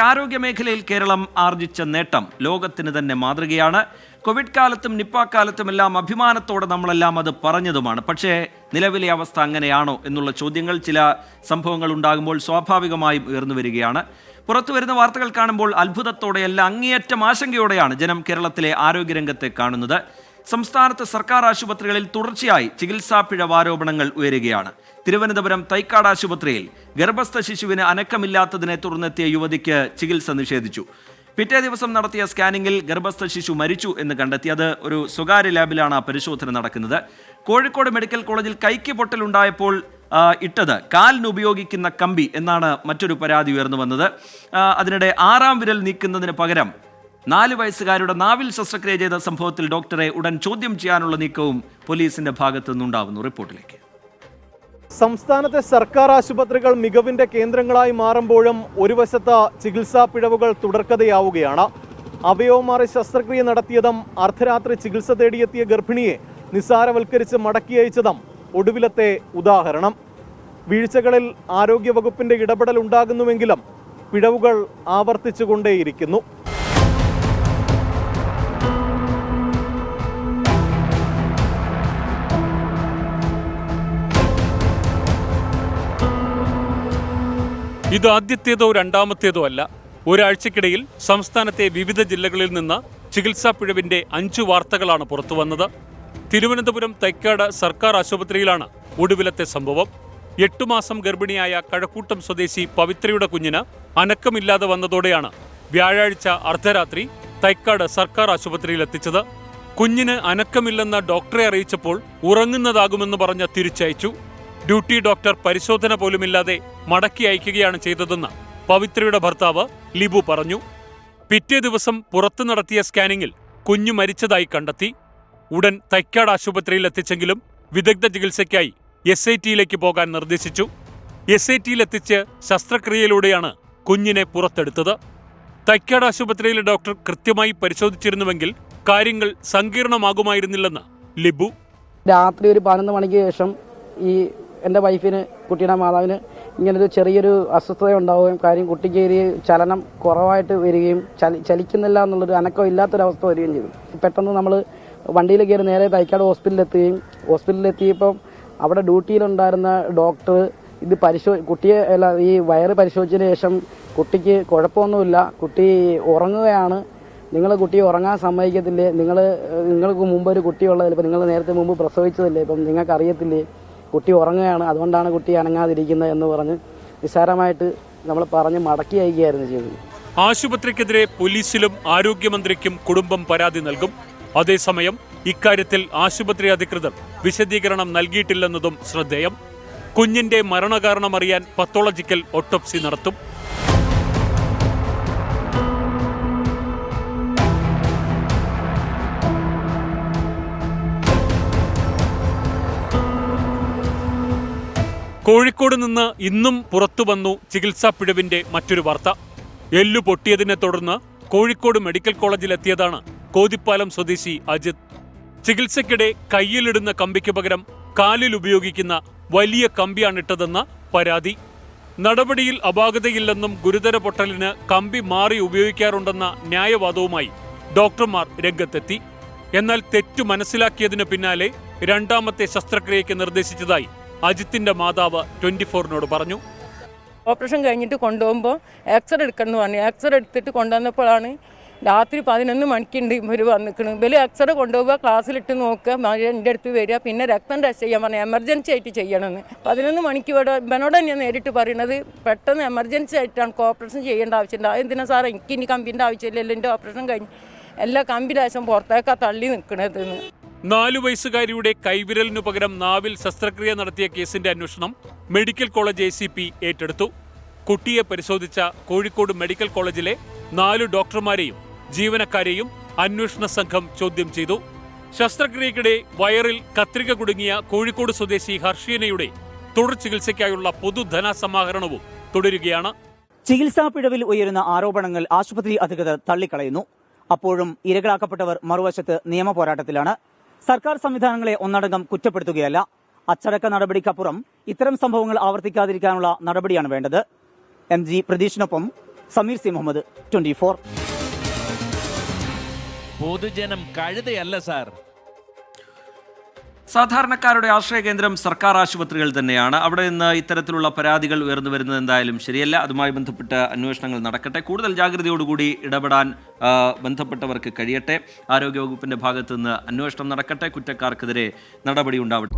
ആരോഗ്യ മേഖലയിൽ കേരളം ആർജിച്ച നേട്ടം ലോകത്തിന് തന്നെ മാതൃകയാണ്. കോവിഡ് കാലത്തും നിപ്പ കാലത്തും എല്ലാം അഭിമാനത്തോടെ നമ്മളെല്ലാം അത് പറഞ്ഞതുമാണ്. പക്ഷേ നിലവിലെ അവസ്ഥ അങ്ങനെയാണോ എന്നുള്ള ചോദ്യങ്ങൾ ചില സംഭവങ്ങൾ ഉണ്ടാകുമ്പോൾ സ്വാഭാവികമായും ഉയർന്നു വരികയാണ്. പുറത്തു വരുന്ന വാർത്തകൾ കാണുമ്പോൾ അത്ഭുതത്തോടെയല്ല അങ്ങേയറ്റം ആശങ്കയോടെയാണ് ജനം കേരളത്തിലെ ആരോഗ്യരംഗത്തെ കാണുന്നത്. സംസ്ഥാനത്ത് സർക്കാർ ആശുപത്രികളിൽ തുടർച്ചയായി ചികിത്സാ പിഴവാരോപണങ്ങൾ ഉയരുകയാണ്. തിരുവനന്തപുരം തൈക്കാട് ആശുപത്രിയിൽ ഗർഭസ്ഥ ശിശുവിന് അനക്കമില്ലാത്തതിനെ തുടർന്നെത്തിയ യുവതിക്ക് ചികിത്സ നിഷേധിച്ചു. പിറ്റേ ദിവസം നടത്തിയ സ്കാനിങ്ങിൽ ഗർഭസ്ഥ ശിശു മരിച്ചു എന്ന് കണ്ടെത്തി. അത് ഒരു സ്വകാര്യ ലാബിലാണ് പരിശോധന നടക്കുന്നത്. കോഴിക്കോട് മെഡിക്കൽ കോളേജിൽ കൈക്ക് പൊട്ടലുണ്ടായപ്പോൾ ഇട്ടത് കാലിന് ഉപയോഗിക്കുന്ന കമ്പി എന്നാണ് മറ്റൊരു പരാതി ഉയർന്നു വന്നത്. അതിനിടെ ആറാം വിരൽ നീക്കുന്നതിന് പകരം നാല് വയസ്സുകാരുടെ നാവിൽ ശസ്ത്രക്രിയ ചെയ്ത സംഭവത്തിൽ ഡോക്ടറെ ഉടൻ ചോദ്യം ചെയ്യാനുള്ള നീക്കവും പോലീസിന്റെ ഭാഗത്തു നിന്നുണ്ടാവുന്നു റിപ്പോർട്ടിലേക്ക്. സംസ്ഥാനത്തെ സർക്കാർ ആശുപത്രികൾ മികവിന്റെ കേന്ദ്രങ്ങളായി മാറുമ്പോഴും ഒരു വശത്ത് ചികിത്സാ പിഴവുകൾ തുടർക്കഥയാവുകയാണ്. അവയവമാറി ശസ്ത്രക്രിയ നടത്തിയതും അർദ്ധരാത്രി ചികിത്സ തേടിയെത്തിയ ഗർഭിണിയെ നിസ്സാരവൽക്കരിച്ച് മടക്കി അയച്ചതും ഒടുവിലത്തെ ഉദാഹരണം. വീഴ്ചകളിൽ ആരോഗ്യവകുപ്പിന്റെ ഇടപെടൽ ഉണ്ടാകുന്നുവെങ്കിലും പിഴവുകൾ ആവർത്തിച്ചുകൊണ്ടേയിരിക്കുന്നു. ഇത് ആദ്യത്തേതോ രണ്ടാമത്തേതോ അല്ല. ഒരാഴ്ചക്കിടയിൽ സംസ്ഥാനത്തെ വിവിധ ജില്ലകളിൽ നിന്ന് ചികിത്സാ പിഴവിന്റെ അഞ്ചു വാർത്തകളാണ് പുറത്തുവന്നത് തിരുവനന്തപുരം തൈക്കാട് സർക്കാർ ആശുപത്രിയിലാണ് ഒടുവിലത്തെ സംഭവം. എട്ടു മാസം ഗർഭിണിയായ കഴക്കൂട്ടം സ്വദേശി പവിത്രയുടെ കുഞ്ഞിന് അനക്കമില്ലാതെ വന്നതോടെയാണ് വ്യാഴാഴ്ച അർദ്ധരാത്രി തൈക്കാട് സർക്കാർ ആശുപത്രിയിൽ എത്തിച്ചത് കുഞ്ഞിന് അനക്കമില്ലെന്ന് ഡോക്ടറെ അറിയിച്ചപ്പോൾ ഉറങ്ങുന്നതാകുമെന്ന് പറഞ്ഞ് തിരിച്ചയച്ചു. ഡ്യൂട്ടി ഡോക്ടർ പരിശോധന പോലുമില്ലാതെ മടക്കി അയക്കുകയാണ് ചെയ്തതെന്ന് പവിത്രയുടെ ഭർത്താവ് ലിബു പറഞ്ഞു. പിറ്റേ ദിവസം പുറത്തു നടത്തിയ സ്കാനിങ്ങിൽ കുഞ്ഞു മരിച്ചതായി കണ്ടെത്തി. ഉടൻ തൈക്കാട് ആശുപത്രിയിൽ എത്തിച്ചെങ്കിലും വിദഗ്ധ ചികിത്സയ്ക്കായി എസ് ഐ ടിയിലേക്ക് പോകാൻ നിർദ്ദേശിച്ചു. എസ് ഐ ടിയിലെത്തിച്ച് ശസ്ത്രക്രിയയിലൂടെയാണ് കുഞ്ഞിനെ പുറത്തെടുത്തത്. തൈക്കാട് ആശുപത്രിയിലെ ഡോക്ടർ കൃത്യമായി പരിശോധിച്ചിരുന്നുവെങ്കിൽ കാര്യങ്ങൾ സങ്കീർണമാകുമായിരുന്നില്ലെന്ന് ലിബു. രാത്രി ഒരു പതിനൊന്ന് മണിക്ക് ശേഷം ഈ എന്റെ വൈഫിന് കുട്ടിയുടെ മാതാവിന് ഇങ്ങനൊരു ചെറിയൊരു അസ്വസ്ഥത ഉണ്ടാവുകയും കാര്യം കുട്ടിക്ക് ഒരു ചലനം കുറവായിട്ട് വരികയും ചലി ചലിക്കുന്നില്ല എന്നുള്ളൊരു അനക്കം ഇല്ലാത്തൊരവസ്ഥ വരികയും ചെയ്തു. പെട്ടെന്ന് നമ്മൾ വണ്ടിയിൽ കയറി നേരെ തൈക്കാട് ഹോസ്പിറ്റലിൽ എത്തിയപ്പം അവിടെ ഡ്യൂട്ടിയിലുണ്ടായിരുന്ന ഡോക്ടർ ഇത് പരിശോ കുട്ടിയെ അല്ല ഈ വയറ് പരിശോധിച്ചതിന് ശേഷം കുട്ടിക്ക് കുഴപ്പമൊന്നുമില്ല കുട്ടി ഉറങ്ങുകയാണ്. നിങ്ങൾ കുട്ടിയെ ഉറങ്ങാൻ സമ്മതിക്കത്തില്ലേ? നിങ്ങൾ നിങ്ങൾക്ക് മുമ്പ് ഒരു കുട്ടിയുള്ളതല്ലേ ഇപ്പം നിങ്ങൾ നേരത്തെ മുമ്പ് പ്രസവിച്ചതല്ലേ? ഇപ്പം നിങ്ങൾക്ക് അറിയത്തില്ലേ കുട്ടി ഉറങ്ങുകയാണ്. അതുകൊണ്ടാണ് കുട്ടി അനങ്ങാതിരിക്കുന്നത് എന്ന് പറഞ്ഞ് നിസ്സാരമായിട്ട് നമ്മൾ പറഞ്ഞ് മടക്കി അയക്കുകയായിരുന്നു ചെയ്തത് ആശുപത്രിക്കെതിരെ പോലീസിലും ആരോഗ്യമന്ത്രിക്കും കുടുംബം പരാതി നൽകും. അതേസമയം ഇക്കാര്യത്തിൽ ആശുപത്രി അധികൃതർ വിശദീകരണം നൽകിയിട്ടില്ലെന്നതും ശ്രദ്ധേയം. കുഞ്ഞിന്റെ മരണകാരണം അറിയാൻ പത്തോളജിക്കൽ ഓട്ടോപ്സി നടത്തും. കോഴിക്കോട് നിന്ന് ഇന്നും പുറത്തു വന്നു ചികിത്സാ പിഴവിന്റെ മറ്റൊരു വാർത്ത. എല്ലു പൊട്ടിയതിനെ തുടർന്ന് കോഴിക്കോട് മെഡിക്കൽ കോളേജിലെത്തിയതാണ് കോതിപ്പാലം സ്വദേശി അജിത്. ചികിത്സയ്ക്കിടെ കയ്യിലിടുന്ന കമ്പിക്ക് പകരം കാലിൽ ഉപയോഗിക്കുന്ന വലിയ കമ്പിയാണ് കമ്പിയാണിട്ടതെന്ന പരാതി. നടപടിയിൽ അപാകതയില്ലെന്നും ഗുരുതര പൊട്ടലിന് കമ്പി മാറി ഉപയോഗിക്കാറുണ്ടെന്ന ന്യായവാദവുമായി ഡോക്ടർമാർ രംഗത്തെത്തി. എന്നാൽ തെറ്റു മനസ്സിലാക്കിയതിനു പിന്നാലെ രണ്ടാമത്തെ ശസ്ത്രക്രിയയ്ക്ക് നിർദ്ദേശിച്ചതായി അജിത്തിന്റെ മാതാവ് ട്വന്റി ഫോറിനോട് പറഞ്ഞു. ഓപ്പറേഷൻ കഴിഞ്ഞിട്ട് കൊണ്ടുപോകുമ്പോൾ എക്സ്റേ എടുക്കണമെന്ന് പറഞ്ഞു. എക്സ്റേ എടുത്തിട്ട് കൊണ്ടുവന്നപ്പോഴാണ് രാത്രി പതിനൊന്ന് മണിക്കുണ്ട് ഇവർ വന്നിരിക്കുന്നത് ഇവർ എക്സ്റേ കൊണ്ടുപോകുക ക്ലാസ്സിലിട്ട് നോക്കുക എന്റെ അടുത്ത് വരിക പിന്നെ രക്തം ടെസ്റ്റ് ചെയ്യാൻ പറഞ്ഞു എമർജൻസി ആയിട്ട് ചെയ്യണമെന്ന്. പതിനൊന്ന് മണിക്ക് ഇവിടെ ഇവനോട് ഞാൻ നേരിട്ട് പറയണത്. പെട്ടെന്ന് എമർജൻസി ആയിട്ടാണ് ഓപ്പറേഷൻ ചെയ്യേണ്ട ആവശ്യമുണ്ട് എന്തിനാ സാർ എനിക്ക് ഇനി കമ്പിന്റെ ആവശ്യമില്ലല്ലോ. എന്റെ ഓപ്പറേഷൻ കഴിഞ്ഞ് എല്ലാ കമ്പിലാശം പുറത്തേക്കാണ് പുറത്തേക്കാ തള്ളി നിൽക്കണതെന്ന് നാലു വയസ്സുകാരിയുടെ കൈവിരലിനു പകരം നാവിൽ ശസ്ത്രക്രിയ നടത്തിയ കേസിന്റെ അന്വേഷണം medical college A C P ഏറ്റെടുത്തു. കുട്ടിയെ പരിശോധിച്ച കോഴിക്കോട് മെഡിക്കൽ കോളേജിലെ നാലു ഡോക്ടർമാരെയും ജീവനക്കാരെയും അന്വേഷണ സംഘം ചോദ്യം ചെയ്തു. ശസ്ത്രക്രിയക്കിടെ വയറിൽ കത്രിക കുടുങ്ങിയ കോഴിക്കോട് സ്വദേശി ഹർഷീനയുടെ തുടർ ചികിത്സയ്ക്കായുള്ള പൊതുധനസമാഹരണവും തുടരുകയാണ്. ചികിത്സാ പിഴവിൽ ഉയരുന്ന ആരോപണങ്ങൾ ആശുപത്രി അധികൃതർ തള്ളിക്കളയുന്നു. അപ്പോഴും ഇരകളാക്കപ്പെട്ടവർ മറുവശത്ത് നിയമ പോരാട്ടത്തിലാണ്. സർക്കാർ സംവിധാനങ്ങളെ ഒന്നടങ്കം കുറ്റപ്പെടുത്തുകയല്ല. അച്ചടക്ക നടപടിക്കപ്പുറം ഇത്തരം സംഭവങ്ങൾ ആവർത്തിക്കാതിരിക്കാനുള്ള നടപടിയാണ് വേണ്ടത്. M G പ്രതീഷിനൊപ്പം Sameer C Muhammad twenty four. പൊതുജനം കഴുതയല്ല സാർ. സാധാരണക്കാരുടെ ആശ്രയ കേന്ദ്രം സർക്കാർ ആശുപത്രികൾ തന്നെയാണ്. അവിടെ നിന്ന് ഇത്തരത്തിലുള്ള പരാതികൾ ഉയർന്നു വരുന്നത് എന്തായാലും ശരിയല്ല. അതുമായി ബന്ധപ്പെട്ട അന്വേഷണങ്ങൾ നടക്കട്ടെ. കൂടുതൽ ജാഗ്രതയോടുകൂടി ഇടപെടാൻ ബന്ധപ്പെട്ടവർക്ക് കഴിയട്ടെ. ആരോഗ്യവകുപ്പിന്റെ ഭാഗത്തുനിന്ന് അന്വേഷണം നടക്കട്ടെ. കുറ്റക്കാർക്കെതിരെ നടപടി ഉണ്ടാവട്ടെ.